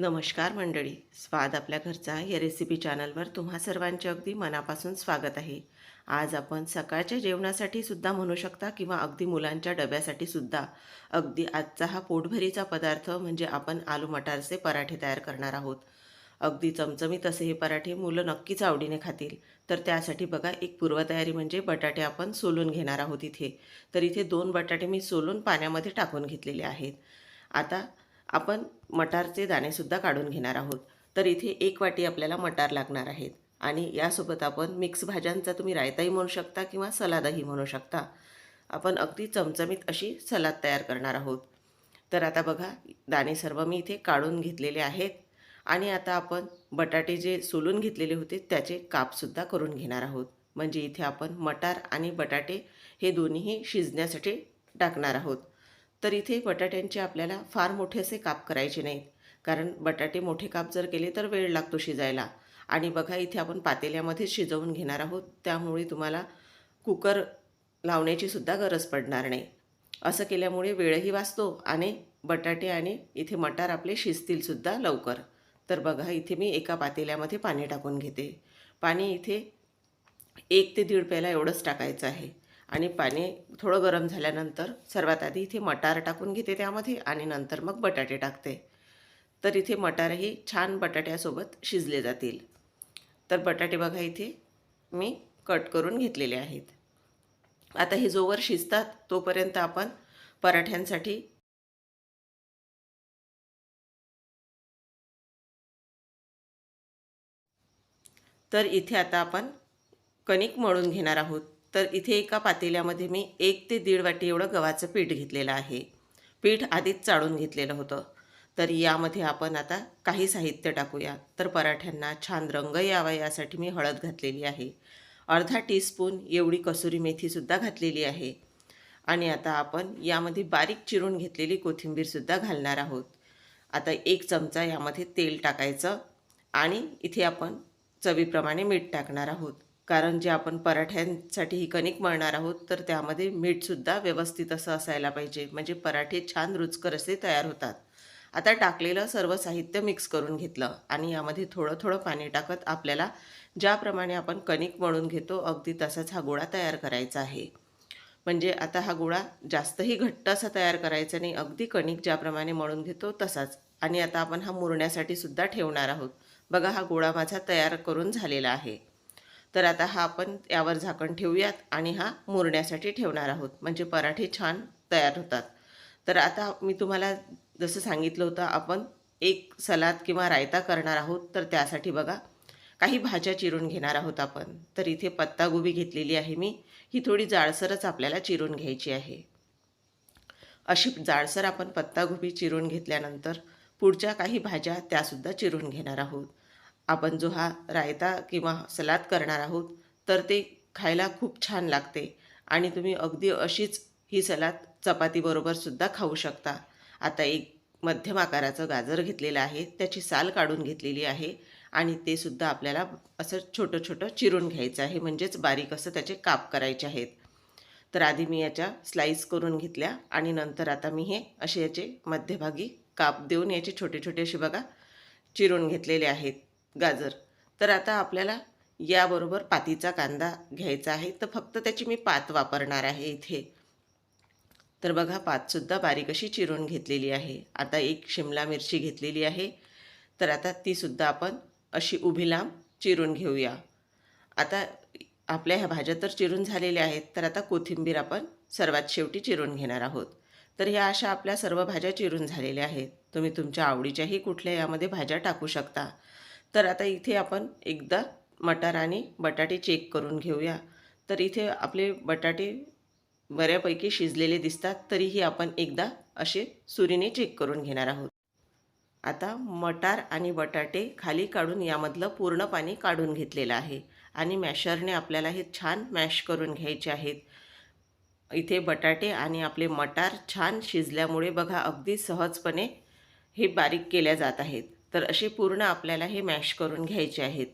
नमस्कार मंडळी स्वाद आपल्या घरचा या रेसिपी चॅनलवर तुम्हा सर्वांचे अगदी मनापासून स्वागत आहे. आज आपण सकाळच्या जेवणासाठी सुद्धा म्हणू शकता किंवा अगदी मुलांच्या डब्यासाठी सुद्धा. अगदी आजचा हा पोटभरीचा पदार्थ म्हणजे आपण आलू मटारचे पराठे तयार करणार आहोत. अगदी चमचमीत असे हे पराठे मुलं नक्कीच आवडीने खातील. तर त्यासाठी बघा एक पूर्वतयारी म्हणजे बटाटे आपण सोलून घेणार आहोत इथे. तर इथे दोन बटाटे मी सोलून पाण्यामध्ये टाकून घेतलेले आहेत. आता आपण मटारचे दाणेसुद्धा काढून घेणार आहोत. तर इथे एक वाटी आपल्याला मटार लागणार आहेत. आणि यासोबत आपण मिक्स भाज्यांचा तुम्ही रायताही म्हणू शकता किंवा सलादही म्हणू शकता. आपण अगदी चमचमीत अशी सलाद तयार करणार आहोत. तर आता बघा दाणे सर्व मी इथे काढून घेतलेले आहेत. आणि आता आपण बटाटे जे सोलून घेतलेले होते त्याचे कापसुद्धा करून घेणार आहोत. म्हणजे इथे आपण मटार आणि बटाटे हे दोन्हीही शिजण्यासाठी टाकणार आहोत. तर इथे बटाट्यांचे आपल्याला फार मोठे असे काप करायचे नाहीत. कारण बटाटे मोठे काप जर केले तर वेळ लागतो शिजायला. आणि बघा इथे आपण पातेल्यामध्ये शिजवून घेणार आहोत. त्यामुळे तुम्हाला कुकर लावण्याची सुद्धा गरज पडणार नाही. असं केल्यामुळे वेळही वाचतो आणि बटाटे आणि इथे मटार आपले शिजतीलसुद्धा लवकर. तर बघा इथे मी एका पातेल्यामध्ये पाणी टाकून घेते. पाणी इथे एक ते दीड प्याला एवढंच टाकायचं आहे. आणि पाणी थोडं गरम झाल्यानंतर सर्वात आधी इथे मटार टाकून घेते त्यामध्ये आणि नंतर मग बटाटे टाकते. तर इथे मटारही छान बटाट्यासोबत शिजले जातील. तर बटाटे बघा इथे मी कट करून घेतलेले आहेत. आता हे जोवर शिजतात तोपर्यंत आपण पराठ्यांसाठी तर इथे आता आपण कणिक मळून घेणार आहोत. तर इथे एका पातेल्यामध्ये मी एक ते दीड वाटी एवढं गव्हाचं पीठ घेतलेलं आहे. पीठ आधीच चाळून घेतलेलं होतं. तर यामध्ये आपण आता काही साहित्य टाकूया. तर पराठ्यांना छान रंग यावा यासाठी मी हळद घातलेली आहे. अर्धा टीस्पून एवढी कसुरी मेथीसुद्धा घातलेली आहे. आणि आता आपण यामध्ये बारीक चिरून घेतलेली कोथिंबीरसुद्धा घालणार आहोत. आता एक चमचा यामध्ये तेल टाकायचं आणि इथे आपण चवीप्रमाणे मीठ टाकणार आहोत. कारण जे आपण पराठ्यांसाठी ही कणिक मळणार आहोत तर त्यामध्ये मीठसुद्धा व्यवस्थित असं असायला पाहिजे. म्हणजे पराठे छान रुचकर असे तयार होतात. आता टाकलेलं सर्व साहित्य मिक्स करून घेतलं आणि यामध्ये थोडं थोडं पाणी टाकत आपल्याला ज्याप्रमाणे आपण कणिक मळून घेतो अगदी तसाच हा गोळा तयार करायचा आहे. म्हणजे आता हा गोळा जास्तही घट्ट असा तयार करायचा नाही. अगदी कणिक ज्याप्रमाणे मळून घेतो तसाच. आणि आता आपण हा मुरण्यासाठी सुद्धा ठेवणार आहोत. बघा हा गोळा माझा तयार करून झालेला आहे. तर आता हा आपण यावर झाकण ठेवूयात आणि हा मुरण्यासाठी ठेवणार आहोत. म्हणजे पराठे छान तयार होतात. तर आता मी तुम्हाला जसं सांगितलं होतं आपण एक सलाद किंवा रायता करणार आहोत. तर त्यासाठी बघा काही भाज्या चिरून घेणार आहोत आपण. तर इथे पत्तागोबी घेतलेली आहे मी. ही थोडी जाडसरच आपल्याला चिरून घ्यायची आहे. अशी जाडसर आपण पत्तागोबी चिरून घेतल्यानंतर पुढच्या काही भाज्या त्यासुद्धा चिरून घेणार आहोत. आपण जो हा रायता किंवा सलाद करणार आहोत तर ते खायला खूप छान लागते. आणि तुम्ही अगदी अशीच ही सलाद चपातीबरोबरसुद्धा खाऊ शकता. आता एक मध्यम आकाराचं गाजर घेतलेलं आहे त्याची साल काढून घेतलेली आहे आणि ते सुद्धा आपल्याला असं छोटं छोटं चिरून घ्यायचं आहे म्हणजेच बारीक असं त्याचे काप करायचे आहेत. तर आधी मी याच्या स्लाईस करून घेतल्या आणि नंतर आता मी हे असे याचे मध्यभागी काप देऊन याचे छोटे छोटे असे बघा चिरून घेतलेले आहेत. गाजर. तर आता आपल्याला याबरोबर पातीचा कांदा घ्यायचा आहे. तर फक्त त्याची मी पात वापरणार आहे इथे. तर बघा पातसुद्धा बारीक अशी चिरून घेतलेली आहे. आता एक शिमला मिरची घेतलेली आहे. तर आता तीसुद्धा आपण अशी उभी लांब चिरून घेऊया. आता आपल्या ह्या भाज्या तर चिरून झालेल्या आहेत. तर आता कोथिंबीर आपण सर्वात शेवटी चिरून घेणार आहोत. तर ह्या अशा आपल्या सर्व भाज्या चिरून झालेल्या आहेत. तुम्ही तुमच्या आवडीच्याही कुठल्या यामध्ये भाज्या टाकू शकता. तर आता इथे आपण एकदा मटार आणि बटाटे चेक करून घेऊया. तर इथे आपले बटाटे बऱ्यापैकी शिजलेले दिसतात तरीही आपण एकदा असे सुरीने चेक करून घेणार आहोत. आता मटार आणि बटाटे खाली काढून यामधलं पूर्ण पाणी काढून घेतलेलं आहे आणि मॅशरने आपल्याला हे छान मॅश करून घ्यायचे आहेत. इथे बटाटे आणि आपले मटार छान शिजल्यामुळे बघा अगदी सहजपणे हे बारीक केल्या जात आहेत. तर अशी पूर्ण आपल्याला हे मॅश करून घ्यायचे आहेत.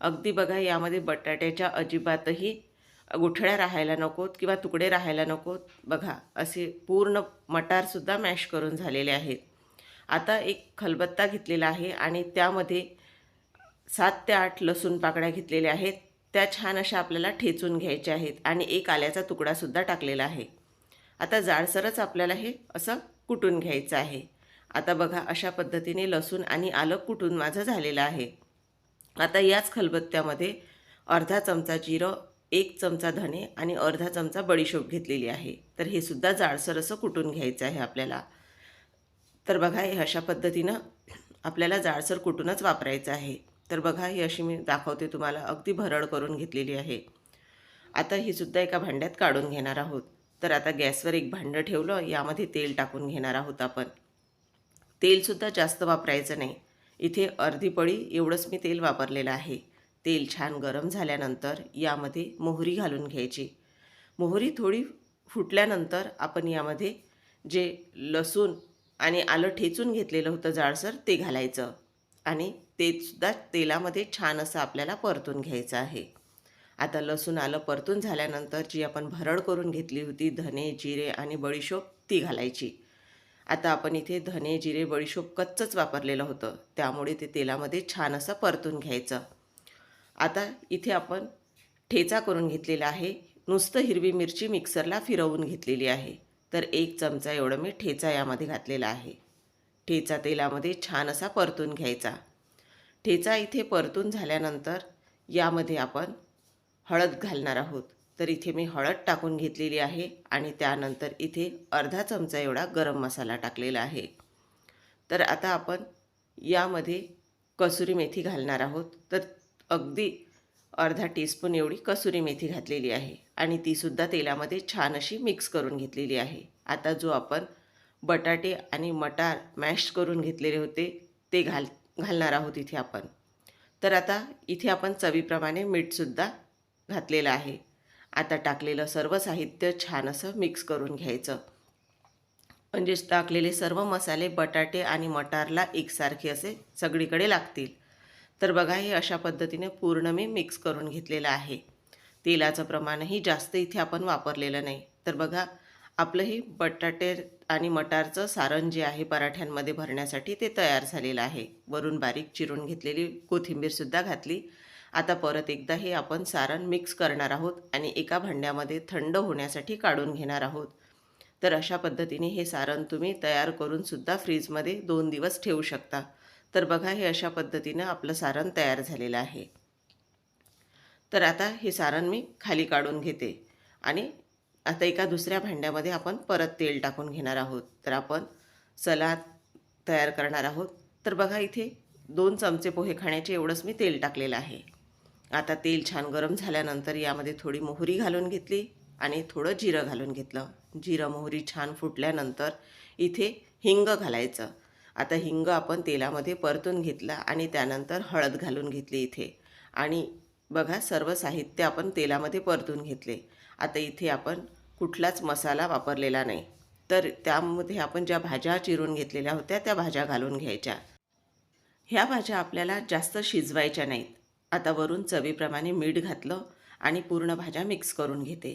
अगदी बघा यामध्ये बटाट्याच्या अजिबातही गुठळ्या राहायला नकोत किंवा तुकडे राहायला नकोत. बघा असे पूर्ण मटारसुद्धा मॅश करून झालेले आहेत. आता एक खलबत्ता घेतलेला आहे आणि त्यामध्ये सात ते आठ लसूण पाकळ्या घेतलेल्या आहेत. त्या छान अशा आपल्याला ठेचून घ्यायच्या आहेत आणि एक आल्याचा तुकडासुद्धा टाकलेला आहे. आता जाडसरच आपल्याला हे असं कुटून घ्यायचं आहे. आता बघा अशा पद्धतीने लसूण आणि आलं कुटून माझं झालेलं आहे. आता याच खलबत्त्यामध्ये अर्धा चमचा जिरं एक चमचा धणे आणि अर्धा चमचा बडीशोप घेतलेली आहे. तर हे सुद्धा जाडसर असं कुटून घ्यायचं आहे आपल्याला. तर बघा हे अशा पद्धतीनं आपल्याला जाडसर कुटूनच वापरायचं आहे. तर बघा ही अशी मी दाखवते तुम्हाला. अगदी भरड करून घेतलेली आहे. आता ही सुद्धा एका भांड्यात काढून घेणार आहोत. तर आता गॅसवर एक भांडं ठेवलं यामध्ये तेल टाकून घेणार आहोत आपण. तेलसुद्धा जास्त वापरायचं नाही. इथे अर्धी पळी एवढंच मी तेल वापरलेलं आहे. तेल छान गरम झाल्यानंतर यामध्ये मोहरी घालून घ्यायची. मोहरी थोडी फुटल्यानंतर आपण यामध्ये जे लसूण आणि आलं ठेचून घेतलेलं होतं जाडसर ते घालायचं. आणि तेसुद्धा तेलामध्ये छान असं आपल्याला परतून घ्यायचं आहे. आता लसूण आलं परतून झाल्यानंतर जी आपण भरड करून घेतली होती धने जिरे आणि बडीशोप ती घालायची. आता आपण इथे धने जिरे बडीशोप कच्चंच वापरलेलं होतं. त्यामुळे ते तेलामध्ये छान असं परतून घ्यायचं. आता इथे आपण ठेचा करून घेतलेला आहे. नुसतं हिरवी मिरची मिक्सरला फिरवून घेतलेली आहे. तर एक चमचा एवढं मी ठेचा यामध्ये घातलेला आहे. ठेचा तेलामध्ये छान असा परतून घ्यायचा. ठेचा इथे परतून झाल्यानंतर यामध्ये आपण हळद घालणार आहोत. तर इथे मी हळद टाकून घेतलेली आहे आणि त्यानंतर इथे अर्धा चमचा एवढा गरम मसाला टाकलेला आहे. तर आता आपण यामध्ये कसुरी मेथी घालणार आहोत. तर अगदी अर्धा टीस्पून एवढी कसुरी मेथी घातलेली आहे आणि तीसुद्धा तेलामध्ये छान अशी मिक्स करून घेतलेली आहे. आता जो आपण बटाटे आणि मटार मॅश करून घेतलेले होते ते घाल घालणार आहोत इथे आपण. तर आता इथे आपण चवीप्रमाणे मीठसुद्धा घातलेलं आहे. आता टाकलेलं सर्व साहित्य छान असं मिक्स करून घ्यायचं. म्हणजेच टाकलेले सर्व मसाले बटाटे आणि मटारला एकसारखे असे सगळीकडे लागतील. तर बघा हे अशा पद्धतीने पूर्ण मी मिक्स करून घेतलेलं आहे. तेलाचं प्रमाणही जास्त इथे आपण वापरलेलं नाही. तर बघा आपलं हे बटाटे आणि मटारचं सारण जे आहे पराठ्यांमध्ये भरण्यासाठी ते तयार झालेलं आहे. वरून बारीक चिरून घेतलेली कोथिंबीरसुद्धा घातली. आता परत एकदा हे आपण सारण मिक्स करणार आहोत आणि एका भांड्यामध्ये थंड होण्यासाठी काढून घेणार आहोत. तर अशा पद्धतीने हे सारण तुम्ही तयार करूनसुद्धा फ्रीजमध्ये दोन दिवस ठेवू शकता. तर बघा हे अशा पद्धतीनं आपलं सारण तयार झालेलं आहे. तर आता हे सारण मी खाली काढून घेते आणि आता एका दुसऱ्या भांड्यामध्ये आपण परत तेल टाकून घेणार आहोत. तर आपण सलाद तयार करणार आहोत. तर बघा इथे दोन चमचे पोहे खाण्याचे एवढंच मी तेल टाकलेलं आहे. आता तेल छान गरम झाल्यानंतर यामध्ये थोडी मोहरी घालून घेतली आणि थोडं जिरं घालून घेतलं. जिरं मोहरी छान फुटल्यानंतर इथे हिंग घालायचं. आता हिंग आपण तेलामध्ये परतून घेतला आणि त्यानंतर हळद घालून घेतली इथे. आणि बघा सर्व साहित्य आपण तेलामध्ये परतून घेतले. आता इथे आपण कुठलाच मसाला वापरलेला नाही. तर त्यामध्ये आपण ज्या भाज्या चिरून घेतलेल्या होत्या त्या भाज्या घालून घ्यायच्या. ह्या भाज्या आपल्याला जास्त शिजवायच्या नाहीत. आता वरून चवीप्रमाणे मीठ घातलं आणि पूर्ण भाज्या मिक्स करून घेते.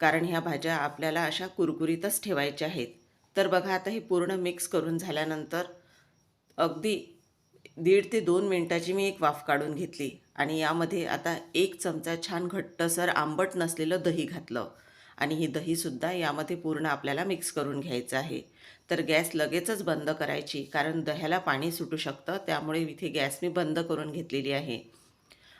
कारण ह्या भाज्या आपल्याला अशा कुरकुरीतच ठेवायच्या आहेत. तर बघा आता हे पूर्ण मिक्स करून झाल्यानंतर अगदी दीड ते दोन मिनटाची मी एक वाफ काढून घेतली आणि यामध्ये आता एक चमचा छान घट्टसर आंबट नसलेलं दही घातलं. आणि ही दहीसुद्धा यामध्ये पूर्ण आपल्याला मिक्स करून घ्यायचं आहे. तर गॅस लगेचच बंद करायची कारण दह्याला पाणी सुटू शकतं त्यामुळे इथे गॅस मी बंद करून घेतलेली आहे.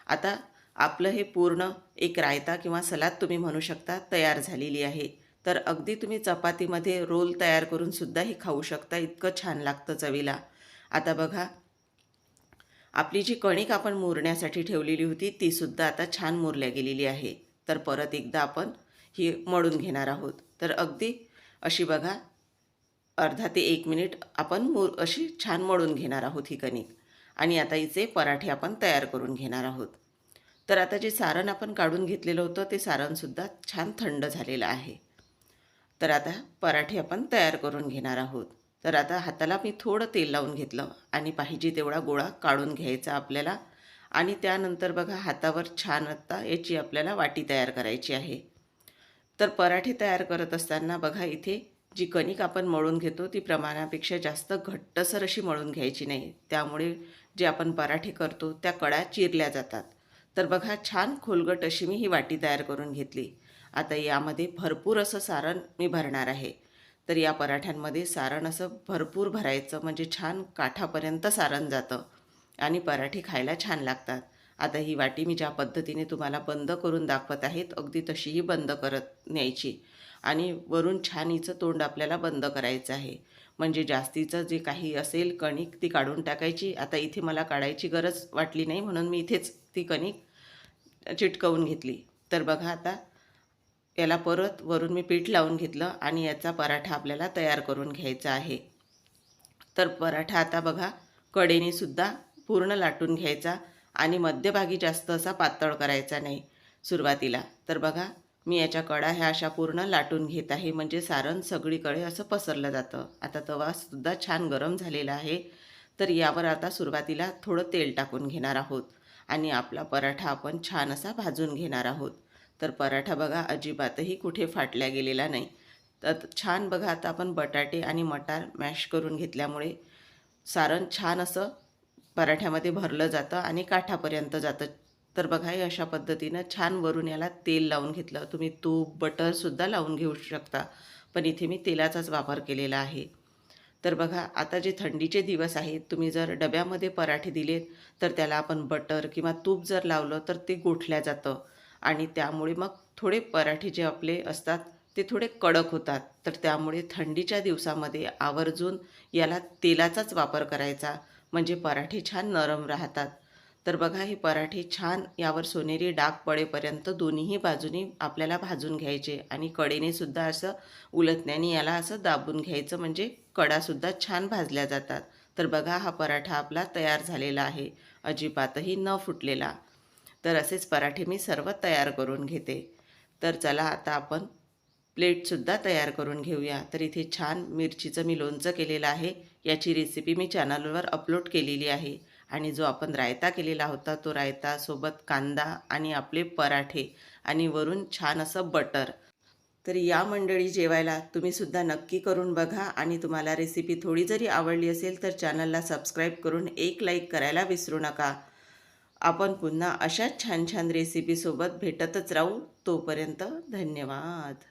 आता आपलं हे पूर्ण एक रायता किंवा सलाद तुम्ही म्हणू शकता तयार झालेली आहे. तर अगदी तुम्ही चपातीमध्ये रोल तयार करूनसुद्धा हे खाऊ शकता इतकं छान लागतं चवीला. आता बघा आपली जी कणिक आपण मुरण्यासाठी ठेवलेली होती तीसुद्धा आता छान मुरल्या गेलेली आहे. तर परत एकदा आपण ही मळून घेणार आहोत. तर अगदी अशी बघा अर्धा ते एक मिनिट आपण मूर अशी छान मळून घेणार आहोत ही कणिक. आणि आता हिचे पराठे आपण तयार करून घेणार आहोत. तर आता जे सारण आपण काढून घेतलेलं होतं ते सारणसुद्धा छान थंड झालेलं आहे. तर आता पराठे आपण तयार करून घेणार आहोत. तर आता हाताला मी थोडं तेल लावून घेतलं आणि पाहिजे तेवढा गोळा काढून घ्यायचा आपल्याला. आणि त्यानंतर बघा हातावर छान आता याची आपल्याला वाटी तयार करायची आहे. तर पराठे तयार करत असताना बघा इथे जी कणिक आपण मळून घेतो ती प्रमाणापेक्षा जास्त घट्टसर अशी मळून घ्यायची नाही. त्यामुळे जे आपण पराठे करतो त्या कडा चिरल्या जातात. तर बघा छान खोलगट अशी मी ही वाटी तयार करून घेतली. आता यामध्ये भरपूर असं सारण मी भरणार आहे. तर या पराठ्यांमध्ये सारण असं भरपूर भरायचं म्हणजे छान काठापर्यंत सारण जातं आणि पराठे खायला छान लागतात. आता ही वाटी मी ज्या पद्धतीने तुम्हाला बंद करून दाखवत आहेत अगदी तशीही बंद करत न्यायची. आणि वरून छान हिचं तोंड आपल्याला बंद करायचं आहे. म्हणजे जास्तीचं जे काही असेल कणिक ती काढून टाकायची. आता इथे मला काढायची गरज वाटली नाही म्हणून मी इथेच ती कणिक चिटकवून घेतली. तर बघा आता याला परत वरून मी पीठ लावून घेतलं आणि याचा पराठा आपल्याला तयार करून घ्यायचा आहे. तर पराठा आता बघा कडेनेसुद्धा पूर्ण लाटून घ्यायचा. आणि मध्यभागी जास्त असा पातळ करायचा नाही सुरुवातीला. तर बघा मी याच्या कडा ह्या अशा पूर्ण लाटून घेत आहे. म्हणजे सारण सगळीकडे असं पसरलं जातं. आता तवासुद्धा छान गरम झालेला आहे. तर यावर आता सुरुवातीला थोडं तेल टाकून घेणार आहोत. आणि आपला पराठा आपण छान असा भाजून घेणार आहोत. तर पराठा बघा अजिबातही कुठे फाटल्या गेलेला नाही. तर छान बघा आता आपण बटाटे आणि मटार मॅश करून घेतल्यामुळे सारण छान असं पराठ्यामध्ये भरलं जातं आणि काठापर्यंत जातं. तर बघा हे अशा पद्धतीनं छान वरून याला तेल लावून घेतलं. तुम्ही तूप बटरसुद्धा लावून घेऊ शकता. पण इथे मी तेलाचाच वापर केलेला आहे. तर बघा आता जे थंडीचे दिवस आहेत तुम्ही जर डब्यामध्ये पराठे दिलेत तर त्याला आपण बटर किंवा तूप जर लावलं तर ते गोठल्या जातं. आणि त्यामुळे मग थोडे पराठे जे आपले असतात ते थोडे कडक होतात. तर त्यामुळे थंडीच्या दिवसामध्ये आवर्जून याला तेलाचाच वापर करायचा. म्हणजे पराठे छान नरम राहतात. तर बघा हे पराठे छान यावर सोनेरी डाग पडेपर्यंत दोन्हीही बाजूनी आपल्याला भाजून घ्यायचे आणि कडेने सुद्धा असं उलटण्याने याला असं दाबून घ्यायचं म्हणजे कडासुद्धा छान भाजल्या जातात. तर बघा हा पराठा आपला तयार झालेला आहे. अजिबातही न फुटलेला. तर असेच पराठे मी सर्व तयार करून घेते. तर चला आता आपण प्लेटसुद्धा तयार करून घेऊया. तर इथे छान मिरचीचं मी लोणचं केलेलं आहे. याची रेसिपी मी चॅनलवर अपलोड केलेली आहे. आणि जो आपण रायता केलेला होता तो रायता सोबत कांदा आणि आपले पराठे आणि वरून छान असं बटर तर या मंडळी जेवायला तुम्ही सुद्धा नक्की करून बघा. आणि तुम्हाला रेसिपी थोडी जरी आवडली असेल तर चॅनलला सबस्क्राईब करून एक लाईक करायला विसरू नका. आपण पुन्हा अशाच छान छान रेसिपीसोबत भेटतच राहू. तोपर्यंत धन्यवाद.